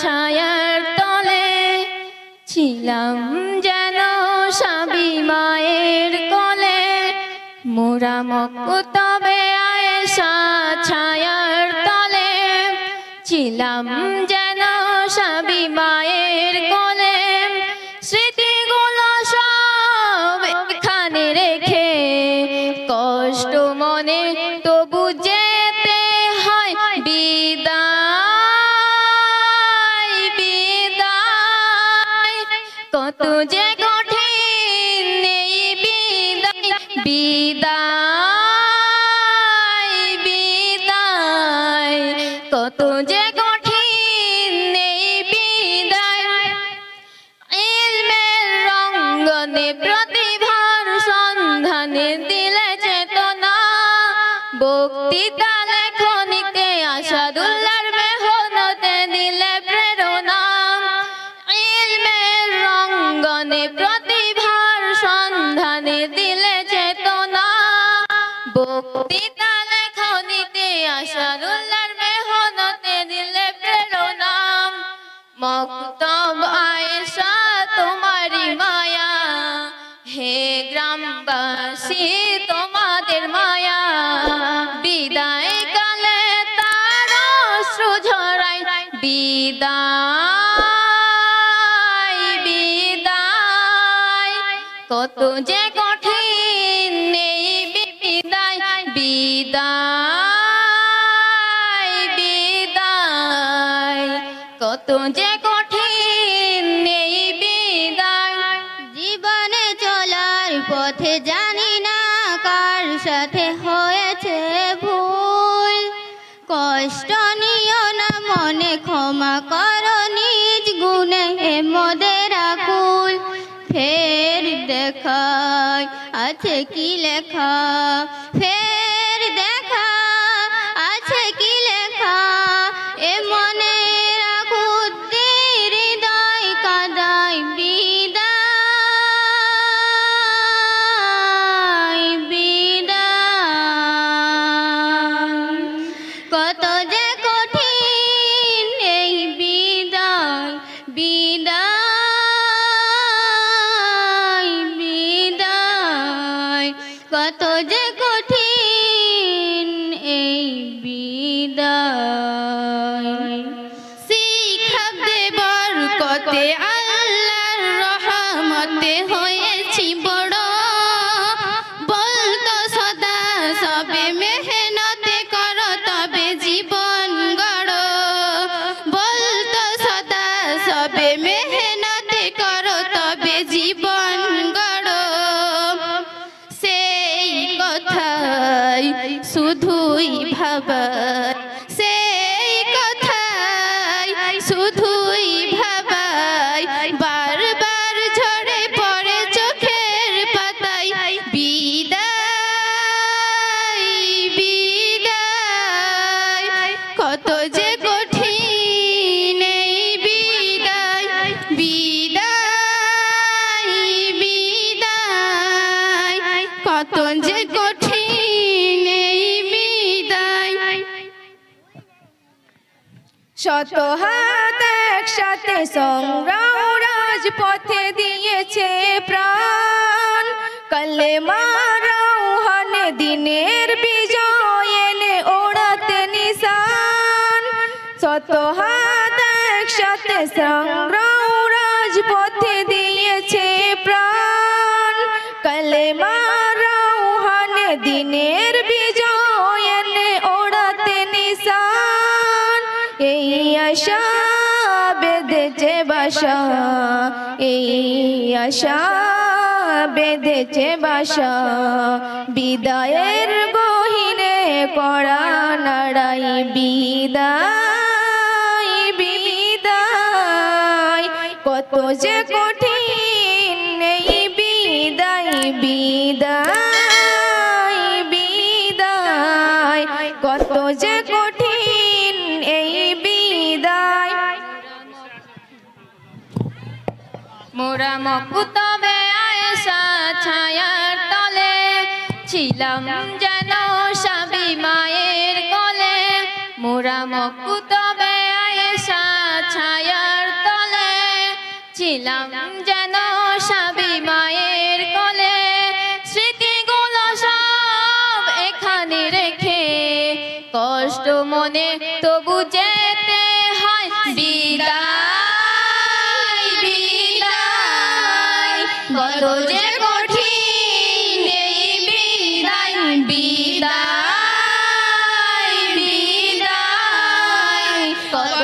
ছায়ার তলে ছিলাম যেন সাবি মায়ের কোলে। মোরা মকুতবে আয়েশা ছায়ার তলে ছিলাম যেন সাবি মায়ের কোলে। যে কঠিন নেই বিদায় বিদায় বিদায়। কত যে কঠিন নেই বিদায়। ইলমের রঙ্গনে প্রতিভার সন্ধানে দিলে চেতনা, বক্তৃতা মক্তব আয়েশা তোমারি মায়া। হে গ্রামবাসী, তোমাদের মায়া। বিদায় কালে তার অশ্রু ঝরাই বিদায় বিদায়। কত যে কঠিন নেই বিদায় বিদায়। কত যে কঠিন নেই বিদায়, জীবনে চলার পথে জানি না কার সাথে হয়েছে ভুল। কষ্ট নিও না মনে, ক্ষমা করো নিজ গুণে মোদের আকুল। ফের দেখায় আছে কি লেখা, ফের কত যে কঠিন এই বিদায় বিদায় বিদায়। কত যে কঠিন কথাই শুধুই ভাবাই সেই কথাই শুধুই ভাবাই। বারবার ঝরে পড়ে চোখের পাতায় বিদায় বিদায়। কত যে কঠিন বিদায়। বিদায় বিদায়। কত যে শত হাত একসাথে সংগ্রাম রাজপথে দিয়েছে প্রাণ। কালে মারাউহানে দিনের বিজয় এনে ওড়াতে নিশান। শত হাত একসাথে সংগ্রাম রাজপথে দিয়েছে প্রাণ। এই আশা বেঁধেছে বাসা, এই আশা বেঁধেছে বাসা। বিদায়ের গহিনে করা নাড়াই, বিদায় বিদায় কত যে কঠিন মোরা মকুতবে আয়েশা ছায়ার তলে। ছিলাম যেন সাবি মায়ের কোলে। মোরা মকুতবে আয়েশা ছায়া ছিলাম যেন সাবি মায়ের কোলে। স্মৃতিগুলো সব এখানে রেখে কষ্ট মনে তবু কত যে কঠিন এই বিদায় বিদায় বিদায়। কত